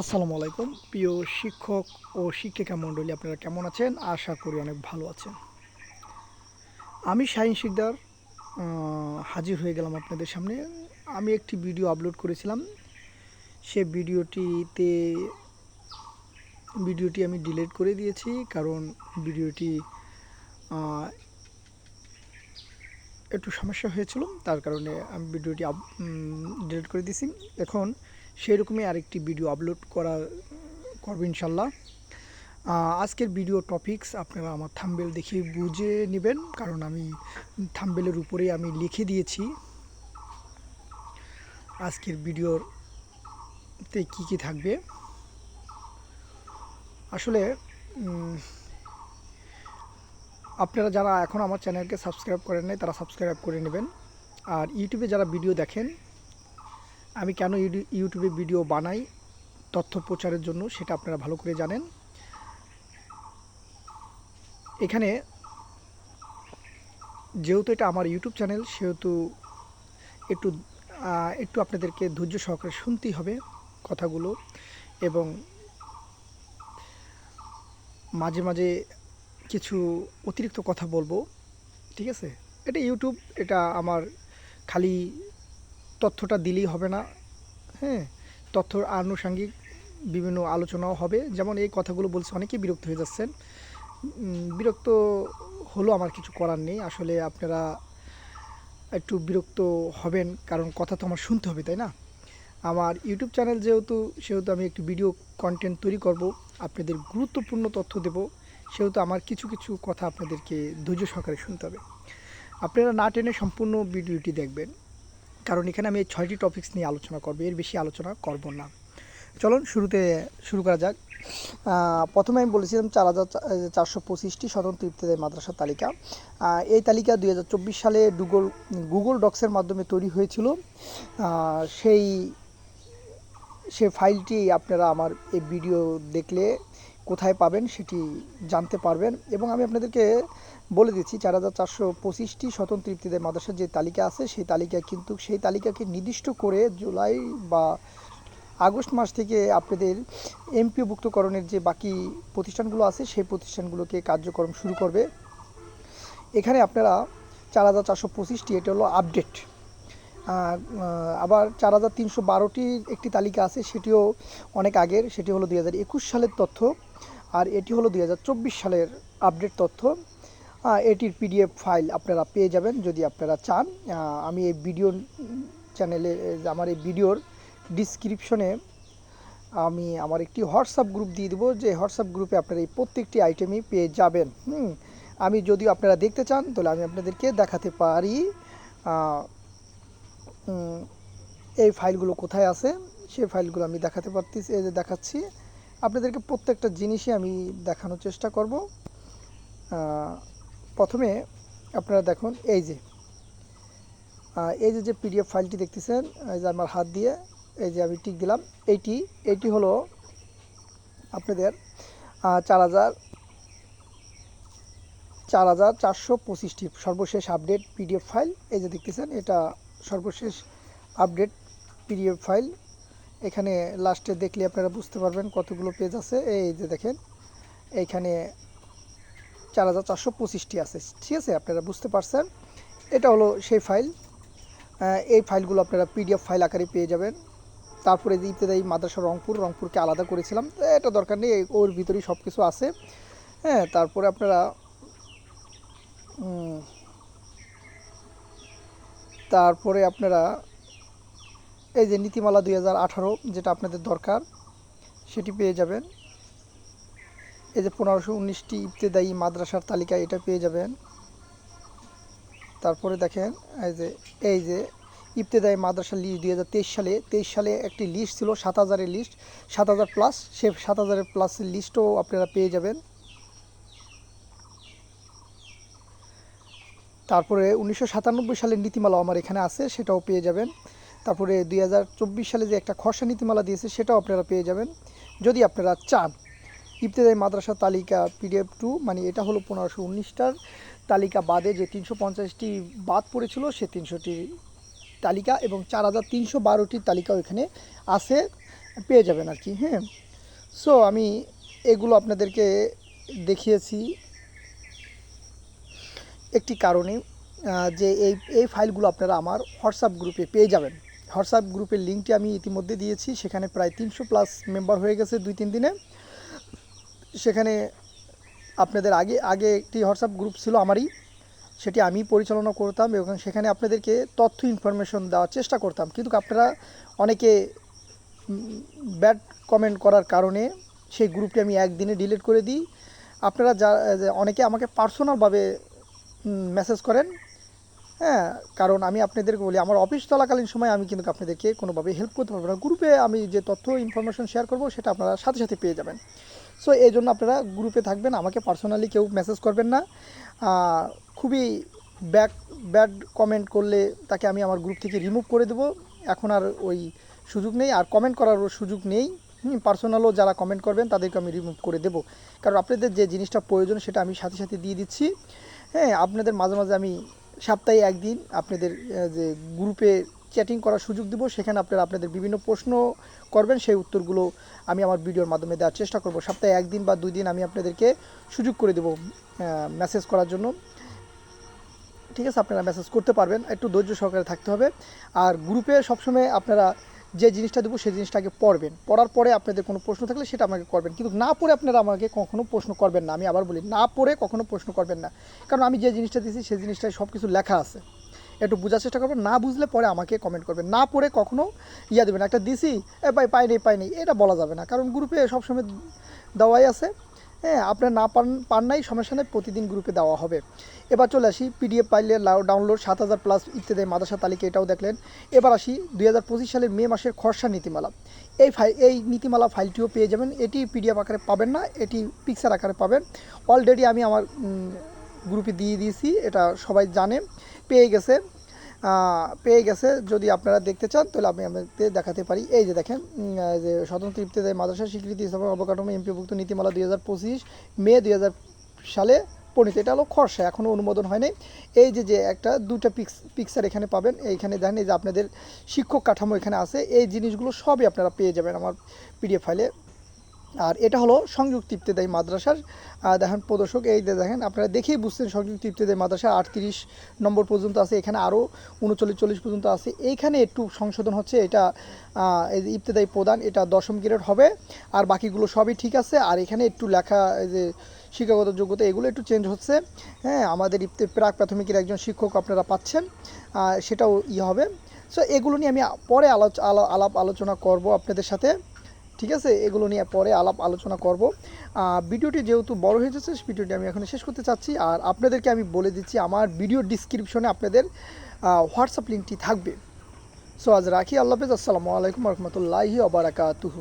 আসসালামু আলাইকুম। প্রিয় শিক্ষক ও শিক্ষিকা মণ্ডলী, আপনারা কেমন আছেন? আশা করি অনেক ভালো আছেন। আমি শাহিন শিকদার হাজির হয়ে গেলাম আপনাদের সামনে। আমি একটি ভিডিও আপলোড করেছিলাম। সে ভিডিওটিতে, ভিডিওটি আমি ডিলিট করে দিয়েছি কারণ ভিডিওটি একটু সমস্যা হয়েছিল। তার কারণে আমি ভিডিওটি ডিলিট করে দিয়েছি। এখন সেই রকমই আরেকটি ভিডিও আপলোড করা, করব ইনশাল্লাহ। আজকের ভিডিও টপিকস আপনারা আমার থাম্বেল দেখে বুঝে নেবেন, কারণ আমি থাম্বেলের উপরেই আমি লিখে দিয়েছি। আজকের ভিডিওতে কি কি থাকবে? আসলে আপনারা যারা এখন আমার চ্যানেলকে সাবস্ক্রাইব করেন নাই, তারা সাবস্ক্রাইব করে নেবেন। আর ইউটিউবে যারা ভিডিও দেখেন আমি কেন ইউটিউবে ভিডিও বানাই, তথ্য প্রচারের জন্য সেটা আপনারা ভালো করে জানেন। এখানে যেহেতু এটা আমার ইউটিউব চ্যানেল, সেহেতু একটু একটু আপনাদেরকে ধৈর্য সহকারে শুনতেই হবে কথাগুলো এবং মাঝে মাঝে কিছু অতিরিক্ত কথা বলব, ঠিক আছে? এটা ইউটিউব, এটা আমার খালি তথ্যটা দিলেই হবে না। হ্যাঁ তথ্যর আনুষঙ্গিক বিভিন্ন আলোচনাও হবে। যেমন এই কথাগুলো বলছে, অনেকেই বিরক্ত হয়ে যাচ্ছেন। বিরক্ত হলো আমার কিছু করার নেই। আসলে আপনারা একটু বিরক্ত হবেন, কারণ কথা তো আমার শুনতে হবে, তাই না? আমার ইউটিউব চ্যানেল যেহেতু, সেহেতু আমি একটি ভিডিও কন্টেন্ট তৈরি করব। আপনাদের গুরুত্বপূর্ণ তথ্য দেব। সেহেতু আমার কিছু কিছু কথা আপনাদেরকে ধৈর্য সহকারে শুনতে হবে। আপনারা না টেনে সম্পূর্ণ ভিডিওটি দেখবেন। কারণ এখানে আমি এই ছয়টি টপিক্স নিয়ে আলোচনা করব, এর বেশি আলোচনা করব না। চলুন শুরুতে শুরু করা যাক। প্রথমে আমি বলেছিলাম চার হাজার চারশো পঁচিশটি স্বতন্ত্র ইফতেদায়ী মাদ্রাসার তালিকা। এই তালিকা দুই হাজার চব্বিশ সালে গুগল গুগল ডক্সের মাধ্যমে তৈরি হয়েছিল। সেই, সে ফাইলটি আপনারা আমার এই ভিডিও দেখলে কোথায় পাবেন সেটি জানতে পারবেন। এবং আমি আপনাদেরকে বলে দিচ্ছি, চার হাজার চারশো পঁচিশটি স্বতন্ত্র ইফতিদের মাদ্রাসার যে তালিকা আছে, সেই তালিকা কিন্তু, সেই তালিকাকে নির্দিষ্ট করে জুলাই বা আগস্ট মাস থেকে আপনাদের এমপিওভুক্তকরণের যে বাকি প্রতিষ্ঠানগুলো আছে, সেই প্রতিষ্ঠানগুলোকে কার্যক্রম শুরু করবে। এখানে আপনারা চার হাজার চারশো পঁচিশটি, এটা হলো আপডেট। আবার চার হাজার তিনশো বারোটির একটি তালিকা আছে, সেটিও অনেক আগের, সেটি হলো দুই হাজার একুশ সালের তথ্য। আর এটি হলো দুই হাজার চব্বিশ সালের আপডেট তথ্য। এটির পিডিএফ ফাইল আপনারা পেয়ে যাবেন যদি আপনারা চান। আমি এই ভিডিও চ্যানেলে আমার এই ভিডিওর ডিসক্রিপশনে আমি আমার একটি হোয়াটসঅ্যাপ গ্রুপ দিয়ে দেবো। যে হোয়াটসঅ্যাপ গ্রুপে আপনারা এই প্রত্যেকটি আইটেমই পেয়ে যাবেন। হুম, আমি যদি আপনারা দেখতে চান, তাহলে আমি আপনাদেরকে দেখাতে পারি। এই ফাইলগুলো কোথায় আছে? সেই ফাইলগুলো আমি দেখাতে পারতেছি, এই যে দেখাচ্ছি। আপনাদেরকে প্রত্যেকটা জিনিসই আমি দেখানোর চেষ্টা করব। প্রথমে আপনারা দেখুন, এই যে এই যে যে পিডিএফ ফাইলটি দেখতেছেন, এই যে আমার হাত দিয়ে, এই যে আমি টিক দিলাম, এইটি এইটি হলো আপনাদের চার হাজার চার হাজার চারশো পঁচিশটি সর্বশেষ আপডেট পিডিএফ ফাইল। এই যে দেখতেছেন, এটা সর্বশেষ আপডেট পিডিএফ ফাইল। এখানে লাস্টে দেখলে আপনারা বুঝতে পারবেন কতগুলো পেজ আছে। এই যে দেখেন, এইখানে চার হাজার চারশো পঁচিশটি আছে। ঠিক আছে, আপনারা বুঝতে পারছেন? এটা হলো সেই ফাইল এই ফাইলগুলো আপনারা পিডিএফ ফাইল আকারে পেয়ে যাবেন। তারপরে যে ইত্যাদি মাদ্রাসা রংপুর, রংপুরকে আলাদা করেছিলাম। এটা দরকার নেই, ওর ভিতরেই সব কিছু আছে। হ্যাঁ তারপরে আপনারা তারপরে আপনারা এই যে নীতিমালা দুই হাজার আঠারো যেটা আপনাদের দরকার, সেটি পেয়ে যাবেন। এই যে পনেরোশো উনিশটি ইবতেদায়ী মাদ্রাসার তালিকা এটা পেয়ে যাবেন। তারপরে দেখেন, এই যে এই যে ইবতেদায়ী মাদ্রাসা লিস্ট দুই হাজার তেইশ সালে তেইশ সালে একটি লিস্ট ছিল, সাত হাজারের লিস্ট সাত হাজার প্লাস সে সাত হাজারের প্লাসের লিস্টও আপনারা পেয়ে যাবেন। তারপরে উনিশশো সাতানব্বই সালের নীতিমালা আমার এখানে আছে, সেটাও পেয়ে যাবেন। তারপরে দুই হাজার চব্বিশ সালে যে একটা খসড়া নীতিমালা দিয়েছে, সেটাও আপনারা পেয়ে যাবেন যদি আপনারা চান। ইবতেদায়ী মাদ্রাসা তালিকা পিডিএফ টু মানে এটা হলো পনেরোশো উনিশটার তালিকা বাদে যে তিনশো পঞ্চাশটি বাদ পড়েছিল, সে তিনশোটি তালিকা এবং চার হাজার তিনশো বারোটির তালিকাও এখানে আছে, পেয়ে যাবেন আর কি হ্যাঁ। সো আমি এগুলো আপনাদেরকে দেখিয়েছি। একটি কারণে যে এই এই ফাইলগুলো আপনারা আমার হোয়াটসঅ্যাপ গ্রুপে পেয়ে যাবেন। হোয়াটসঅ্যাপ গ্রুপের লিঙ্কটি আমি ইতিমধ্যে দিয়েছি, সেখানে প্রায় তিনশো প্লাস মেম্বার হয়ে গেছে দুই তিন দিনে। সেখানে আপনাদের আগে আগে একটি হোয়াটসঅ্যাপ গ্রুপ ছিল আমারই, সেটি আমি পরিচালনা করতাম এবং সেখানে আপনাদেরকে তথ্য ইনফরমেশন দেওয়ার চেষ্টা করতাম। কিন্তু আপনারা অনেকে ব্যাড কমেন্ট করার কারণে সেই গ্রুপটি আমি একদিনে ডিলিট করে দিই। আপনারা যা, অনেকে আমাকে পার্সোনালভাবে মেসেজ করেন হ্যাঁ কারণ আমি আপনাদেরকে বলি, আমার অফিস চলাকালীন সময় আমি কিন্তু আপনাদেরকে কোনোভাবে হেল্প করতে পারব না। গ্রুপে আমি যে তথ্য ইনফরমেশন শেয়ার করব, সেটা আপনারা সাথে সাথে পেয়ে যাবেন। সো এই জন্য আপনারা গ্রুপে থাকবেন, আমাকে পার্সোনালি কেউ মেসেজ করবেন না। খুবই ব্যাক ব্যাড কমেন্ট করলে তাকে আমি আমার গ্রুপ থেকে রিমুভ করে দেবো। এখন আর ওই সুযোগ নেই, আর কমেন্ট করারও সুযোগ নেই। পার্সোনালও যারা কমেন্ট করবেন, তাদেরকে আমি রিমুভ করে দেবো। কারণ আপনাদের যে জিনিসটা প্রয়োজন, সেটা আমি সাথে সাথে দিয়ে দিচ্ছি। হ্যাঁ আপনাদের মাঝে মাঝে আমি সপ্তাহে একদিন আপনাদের যে গ্রুপে চ্যাটিং করার সুযোগ দেবো, সেখানে আপনারা আপনাদের বিভিন্ন প্রশ্ন করবেন, সেই উত্তরগুলো আমি আমার ভিডিওর মাধ্যমে দেওয়ার চেষ্টা করব। সপ্তাহে একদিন বা দুই দিন আমি আপনাদেরকে সুযোগ করে দেব মেসেজ করার জন্য। ঠিক আছে, আপনারা মেসেজ করতে পারবেন, একটু ধৈর্য সহকারে থাকতে হবে। আর গ্রুপে সবসময় আপনারা যে জিনিসটা দেবো সেই জিনিসটা আগে পড়বেন। পড়ার পরে আপনাদের কোনো প্রশ্ন থাকলে সেটা আমাকে করবেন। কিন্তু না পড়ে আপনারা আমাকে কখনো প্রশ্ন করবেন না। আমি আবার বলি, না পড়ে কখনো প্রশ্ন করবেন না। কারণ আমি যে জিনিসটা দিয়েছি সেই জিনিসটায় সব কিছু লেখা আছে। একটু বোঝার চেষ্টা করবেন, না বুঝলে পরে আমাকে কমেন্ট করবেন। না পড়ে কখনো ইয়া দেবেন একটা দিছি, এ ভাই পাই পাইনি। পাই নেই এটা বলা যাবে না। কারণ গ্রুপে সবসময় দেওয়াই আছে। হ্যাঁ আপনার না পান পান নাই, সমস্যা নেই, প্রতিদিন গ্রুপে দেওয়া হবে। এবার চলে আসি, পিডিএফ পাইলে ডাউনলোড সাত হাজার প্লাস ইত্যাদি মাদ্রাসা তালিকা, এটাও দেখলেন। এবার আসি, দুই হাজার পঁচিশ সালের মে মাসের খরসা নীতিমালা। এই ফাইল এই নীতিমালা ফাইলটিও পেয়ে যাবেন। এটি পিডিএফ আকারে পাবেন না, এটি পিকচার আকারে পাবেন। অলরেডি আমি আমার গ্রুপে দিয়ে দিয়েছি, এটা সবাই জানে। পেয়ে গেছে। পেয়ে গেছে। যদি আপনারা দেখতে চান, তাহলে আমি আপনাদের দেখাতে পারি। এই যে দেখেন যে স্বতন্ত্র ইফতেদায়ী মাদ্রাসা, স্বীকৃতি স্থাপন, অবকাঠামো, এমপিভুক্ত নীতিমালা দুই হাজার পঁচিশ, মে দুই হাজার সালে প্রণীত। এটা হলো খরসা এখনও অনুমোদন হয়নি। এই যে যে একটা দুটা পিকচার এখানে পাবেন। এইখানে দেখেন, এই যে আপনাদের শিক্ষক কাঠামো এখানে আছে। এই জিনিসগুলো সবই আপনারা পেয়ে যাবেন আমার পিডিএফ ফাইলে আর এটা হলো সংযুক্ত ইফতেদায়ী মাদ্রাসার দেখেন প্রদর্শক, এই দেখেন, আপনারা দেখেই বুঝছেন সংযুক্ত ইফতেদায়ী মাদ্রাসা আটত্রিশ নম্বর পর্যন্ত আছে, এখানে আরও উনচল্লিশ, চল্লিশ পর্যন্ত আছে। এইখানে একটু সংশোধন হচ্ছে, এটা এই প্রদান এটা দশম গ্রেড হবে, আর বাকিগুলো সবই ঠিক আছে, আর এখানে একটু লেখা যে শিক্ষাগত যোগ্যতা, এগুলো একটু চেঞ্জ হচ্ছে। হ্যাঁ আমাদের ইফতে প্রাক প্রাথমিকের একজন শিক্ষক আপনারা পাচ্ছেন সেটাও ই হবে। সো এগুলো নিয়ে আমি পরে আলোচ, আলা- আলাপ, আলোচনা করব আপনাদের সাথে। ঠিক আছে? এগুলো নিয়ে পরে আলাপ আলোচনা করব। ভিডিওটি যেহেতু বড় হয়ে যাচ্ছে ভিডিওটি আমি এখন শেষ করতে চাচ্ছি। আর আপনাদেরকে আমি বলে দিচ্ছি, আমার ভিডিও ডিসক্রিপশনে আপনাদের হোয়াটসঅ্যাপ লিঙ্কটি থাকবে। সো আজ রাখি, আল্লাহ হাফেজ। আসসালামু আলাইকুম রহমতুল্লাহি ওবরাকাতুহু